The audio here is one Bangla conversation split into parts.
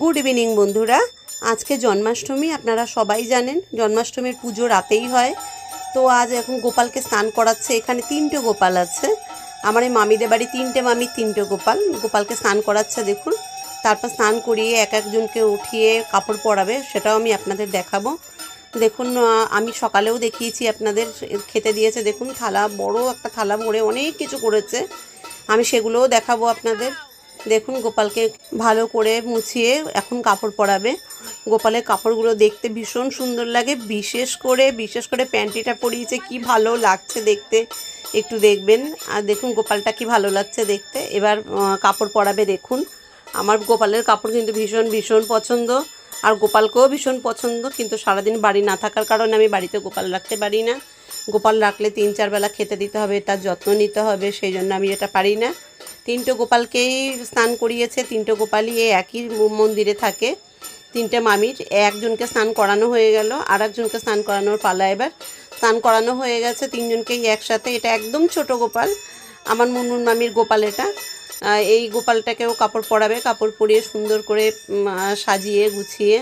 গুড ইভিনিং বন্ধুরা। আজকে জন্মাষ্টমী, আপনারা সবাই জানেন, জন্মাষ্টমীর পুজো রাতেই হয়। তো আজ এখন গোপালকে স্নান করাচ্ছে, এখানে তিনটে গোপাল আছে। আমার এই মামিদের বাড়ি তিনটে মামি, তিনটে গোপাল। গোপালকে স্নান করাচ্ছে, দেখুন। তারপর স্নান করিয়ে এক একজনকে উঠিয়ে কাপড় পরাবে, সেটাও আমি আপনাদের দেখাবো। দেখুন আমি সকালেও দেখিয়েছি আপনাদের, খেতে দিয়েছে, দেখুন, থালা, বড় একটা থালা ভরে অনেক কিছু করেছে। আমি সেগুলোও দেখাবো আপনাদের। দেখুন, গোপালকে ভালো করে মুছিয়ে এখন কাপড় পরাবে। গোপালের কাপড়গুলো দেখতে ভীষণ সুন্দর লাগে। বিশেষ করে বিশেষ করে প্যান্টিটা পরিয়েছে, কি ভালো লাগছে দেখতে। একটু দেখবেন। আর দেখুন, গোপালটা কি ভালো লাগছে দেখতে। এবার কাপড় পরাবে, দেখুন। আমার গোপালের কাপড় কিন্তু ভীষণ ভীষণ পছন্দ। আর গোপালকেও ভীষণ পছন্দ, কিন্তু সারাদিন বাড়ি না থাকার কারণে আমি বাড়িতে গোপাল রাখতে পারি না। গোপাল রাখলে তিন চার বেলা খেতে দিতে হবে, তার যত্ন নিতে হবে, সেই জন্য আমি এটা পারি না। তিনটে গোপালকেই স্নান করিয়েছে, তিনটে গোপালই একই মন্দিরে থাকে। তিনটে মামির, একজনকে স্নান করানো হয়ে গেল আর একজনকে স্নান করানোর পালা এবার। স্নান করানো হয়ে গেছে, তিনজনকেই একসাথে। এটা একদম ছোট গোপাল, আমার মুনমুন মামির গোপাল এটা। এই গোপালটাকেও কাপড় পরাবে, কাপড় পরিয়ে সুন্দর করে সাজিয়ে, গুছিয়ে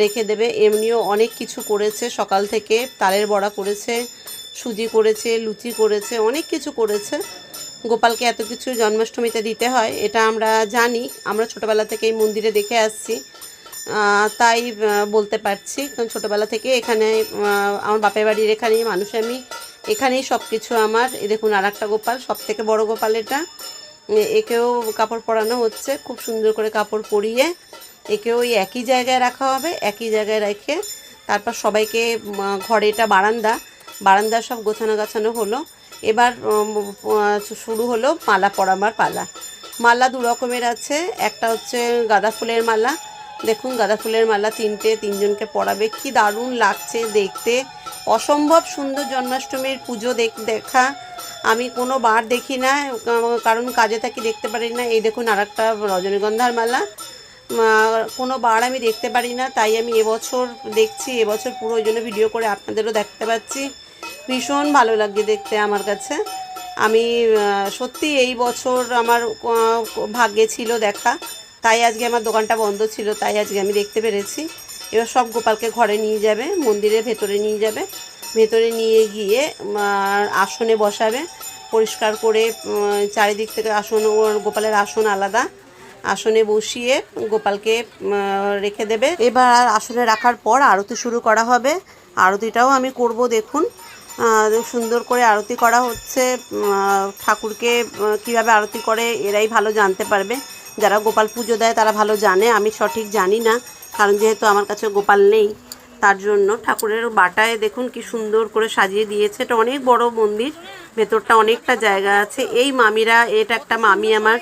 রেখে দেবে। এমনিও অনেক কিছু করেছে, সকাল থেকে তালের বড়া করেছে, সুজি করেছে, লুচি করেছে, অনেক কিছু করেছে। গোপালকে এত কিছু জন্মাষ্টমীতে দিতে হয়, এটা আমরা জানি। আমরা ছোটোবেলা থেকে এই মন্দিরে দেখে আসছি। তাই বলতে পারছি। কারণ ছোটোবেলা থেকে এখানে আমার বাপের বাড়ির এখানেই মানুষ, আমি এখানেই সব কিছু আমার। এই দেখুন আর একটা গোপাল সব থেকে বড় গোপাল এটা। একেও কাপড় পরানো হচ্ছে, খুব সুন্দর করে কাপড় পরিয়ে। একেও ওই একই জায়গায় রাখা হবে, একই জায়গায় রেখে তারপর সবাইকে ঘরে এটা বারান্দা। বারান্দা সব গোছানো গাছানো হলো। এবার শুরু হলো মালা পরাবার পালা। মালা দু রকমের আছে। একটা হচ্ছে গাঁদা ফুলের মালা। দেখুন, গাঁদা ফুলের মালা তিনটে, তিনজনকে পরাবে। কি দারুণ লাগছে দেখতে। অসম্ভব সুন্দর জন্মাষ্টমীর পুজো দেখ, দেখা। আমি কোনো বার দেখি না, কারণ কাজে থাকি, দেখতে পারি না। এই দেখুন আর একটা রজনীগন্ধার মালা। কোনো বার আমি দেখতে পারি না, তাই আমি এবছর দেখছি, এবছর পুরো ওই জন্য ভিডিও করে আপনাদেরও দেখতে পাচ্ছি। ভীষণ ভালো লাগছে দেখতে আমার কাছে। আমি সত্যি এই বছর আমার ভাগ্যে ছিল দেখা। তাই আজকে আমার দোকানটা বন্ধ ছিল, তাই আজকে আমি দেখতে পেরেছি। এবার সব গোপালকে ঘরে নিয়ে যাবে, মন্দিরের ভেতরে নিয়ে যাবে। ভেতরে নিয়ে গিয়ে আসনে বসাবে। পরিষ্কার করে চারিদিক থেকে আসন গোপালের আসন আলাদা। আসনে বসিয়ে গোপালকে রেখে দেবে। এবার আসনে রাখার পর আরতি শুরু করা হবে। আরতিটাও আমি করব, দেখুন। সুন্দর করে আরতি করা হচ্ছে। ঠাকুরকে কীভাবে আরতি করে এরাই ভালো জানতে পারবে। যারা গোপাল পুজো দেয় তারা ভালো জানে, আমি সঠিক জানি না, কারণ যেহেতু আমার কাছে গোপাল নেই, তার জন্য ঠাকুরের বাটায় দেখুন কি সুন্দর করে সাজিয়ে দিয়েছে। এটা অনেক বড় মন্দির, ভেতরটা অনেকটা জায়গা আছে। এই মামিরা, এটা একটা মামি আমার,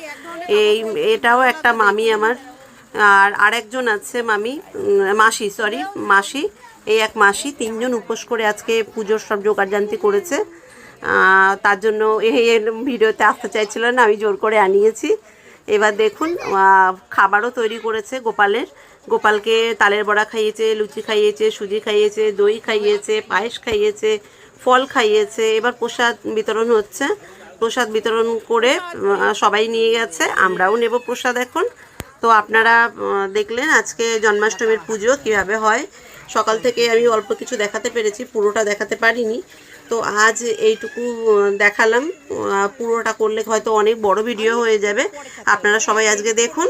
এই, এটাও একটা মামি আমার। আর আরেকজন আছে মামি মাসি সরি মাসি। এই এক মাসি, তিনজন উপোস করে আজকে পুজোর সব জোগাড়জান্তি করেছে। তার জন্য এই ভিডিওতে আসতে চাইছিল না, আমি জোর করে আনিয়েছি। এবার দেখুন খাবারও তৈরি করেছে গোপালের। গোপালকে তালের বড়া খাইয়েছে, লুচি খাইয়েছে, সুজি খাইয়েছে, দই খাইয়েছে, পায়েস খাইয়েছে, ফল খাইয়েছে। এবার প্রসাদ বিতরণ হচ্ছে। প্রসাদ বিতরণ করে সবাই নিয়ে গেছে। আমরাও নেব প্রসাদ এখন। তো আপনারা দেখলেন আজকে জন্মাষ্টমীর পুজো কীভাবে হয়। সকাল থেকে আমি অল্প কিছু দেখাতে পেরেছি, পুরোটা দেখাতে পারিনি। তো আজ এইটুকু দেখালাম। পুরোটা করলে হয়তো অনেক বড় ভিডিও হয়ে যাবে। আপনারা সবাই আজকে দেখুন।